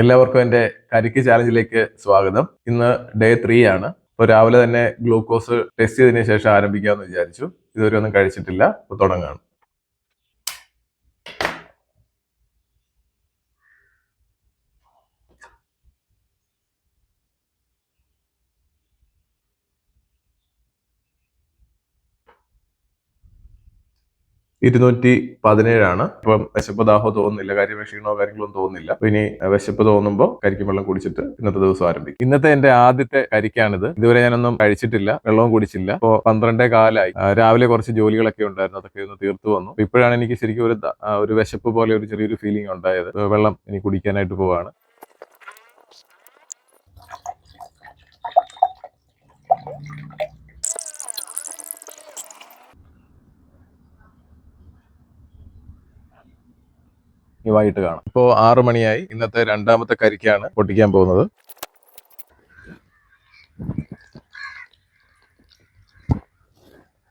എല്ലാവർക്കും എന്റെ കരിക്ക് ചാലഞ്ചിലേക്ക് സ്വാഗതം. ഇന്ന് ഡേ ത്രീ ആണ്. അപ്പോൾ രാവിലെ തന്നെ ഗ്ലൂക്കോസ് ടെസ്റ്റ് ചെയ്തതിന് ശേഷം ആരംഭിക്കാമെന്ന് വിചാരിച്ചു. ഇതുവരെ ഒന്നും കഴിച്ചിട്ടില്ല. അപ്പോൾ തുടങ്ങാണ് ഇരുന്നൂറ്റി പതിനേഴാണ് ഇപ്പം വിശപ്പ് ദാഹോ തോന്നുന്നില്ല കാര്യം ക്ഷീണോ കാര്യങ്ങളൊന്നും തോന്നുന്നില്ല. അപ്പൊ ഇനി വിശപ്പ് തോന്നുമ്പോൾ കരിക്കും വെള്ളം കുടിച്ചിട്ട് ഇന്നത്തെ ദിവസം ആരംഭിക്കും. ഇന്നത്തെ എന്റെ ആദ്യത്തെ കരിക്കാണിത്. ഇതുവരെ ഞാനൊന്നും കഴിച്ചിട്ടില്ല വെള്ളവും കുടിച്ചില്ല. അപ്പോൾ പന്ത്രണ്ടേ കാലായി. രാവിലെ കുറച്ച് ജോലികളൊക്കെ ഉണ്ടായിരുന്നു അതൊക്കെ ഒന്ന് തീർത്തു വന്നു. ഇപ്പോഴാണ് എനിക്ക് ശരിക്കും ഒരു ഒരു വിശപ്പ് പോലെ ഒരു ചെറിയൊരു ഫീലിംഗ് ഉണ്ടായത്. വെള്ളം ഇനി കുടിക്കാനായിട്ട് പോവാണ്. ഈ വൈകിട്ട് കാണാം. ഇപ്പോൾ ആറു മണിയായി. ഇന്നത്തെ രണ്ടാമത്തെ കരിക്കാണ് പൊട്ടിക്കാൻ പോകുന്നത്.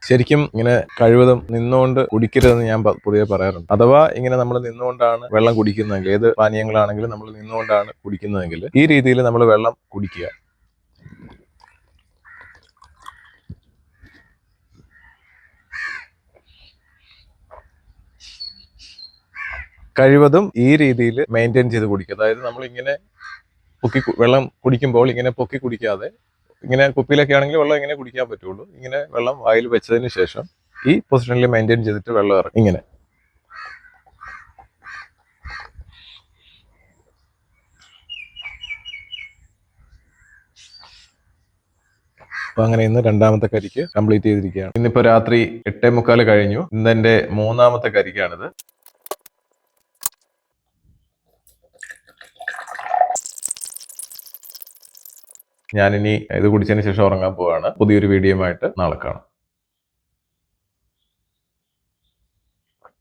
ശരിക്കും ഇങ്ങനെ കഴിവതും നിന്നുകൊണ്ട് കുടിക്കരുതെന്ന് ഞാൻ പൊതുവെ പറയാറുണ്ട്. അഥവാ ഇങ്ങനെ നമ്മൾ നിന്നുകൊണ്ടാണ് വെള്ളം കുടിക്കുന്നതെങ്കിൽ ഏത് പാനീയങ്ങളാണെങ്കിലും നമ്മൾ നിന്നുകൊണ്ടാണ് കുടിക്കുന്നതെങ്കിൽ ഈ രീതിയിൽ നമ്മൾ വെള്ളം കുടിക്കുക. കഴിവതും ഈ രീതിയിൽ മെയിന്റെയിൻ ചെയ്ത് കുടിക്കുക അതായത് നമ്മൾ ഇങ്ങനെ പൊക്കി വെള്ളം കുടിക്കുമ്പോൾ ഇങ്ങനെ പൊക്കി കുടിക്കാതെ ഇങ്ങനെ കുപ്പിയിലൊക്കെ ആണെങ്കിൽ വെള്ളം ഇങ്ങനെ കുടിക്കാൻ പറ്റുള്ളൂ. ഇങ്ങനെ വെള്ളം വായിൽ വെച്ചതിന് ശേഷം ഈ പൊസിഷനിൽ മെയിന്റെയിൻ ചെയ്തിട്ട് വെള്ളം ഇറങ്ങും ഇങ്ങനെ. അപ്പൊ അങ്ങനെ ഇന്ന് രണ്ടാമത്തെ കരിക്ക് കംപ്ലീറ്റ് ചെയ്തിരിക്കുകയാണ്. ഇന്നിപ്പോ രാത്രി എട്ടേ മുക്കാൽ കഴിഞ്ഞു. ഇന്ന് എന്റെ മൂന്നാമത്തെ കരിക്കാണിത്. ഞാനിനി ഇത് കുടിച്ചതിന് ശേഷം ഉറങ്ങാൻ പോവാണ്. പുതിയൊരു വീഡിയോ ആയിട്ട് നാളെ കാണാം.